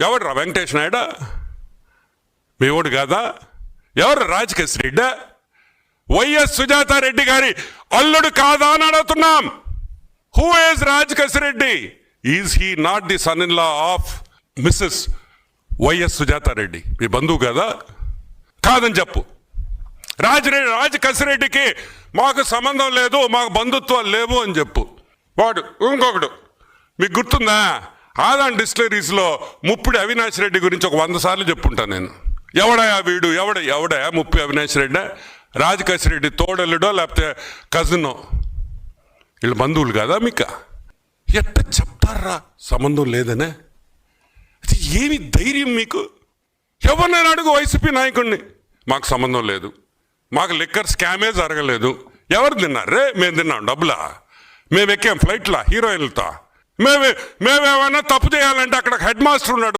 ఎవడ్రా వెంకటేష్ నాయుడు? మీ ఓడు కాదా? ఎవరు రాజకేశ్ రెడ్డా వైఎస్ సుజాతారెడ్డి గారి అల్లుడు కాదా అని అడుగుతున్నాం. Who is Rajakesh Reddy is he not the son in law of missus YS Sujatha Reddy? మీ బంధువు కదా? కాదని చెప్పు. రాజరెడ్డి రాజ కసిరెడ్డికి మాకు సంబంధం లేదు మాకు బంధుత్వాలు లేవు అని చెప్పు. వాడు ఇంకొకడు. మీకు గుర్తుందా? ఆదాన్ డిస్టిలరీస్లో ముప్పుడు అవినాష్ రెడ్డి గురించి ఒక వంద సార్లు చెప్పుంటాను నేను. ఎవడయా వీడు? ఎవడ ఎవడయా ముప్పి అవినాష్ రెడ్డి? రాజకసిరెడ్డి తోడల్లుడో లేకపోతే కజినో? వీళ్ళు బంధువులు కదా మీక? ఎట్ట చెప్తారా సంబంధం లేదనే? అది ఏమి ధైర్యం మీకు? ఎవరినైనా అడుగు వైసీపీ నాయకుడిని మాకు సంబంధం లేదు. మాకు లిక్కర్ స్కామే జరగలేదు. ఎవరు తిన్నారే? మేము తిన్నాం డబ్బులా? మేము ఎక్కాం ఫ్లైట్లా హీరోయిన్లతో? మేము మేమేమైనా తప్పు చేయాలంటే అక్కడ హెడ్ మాస్టర్ ఉన్నాడు.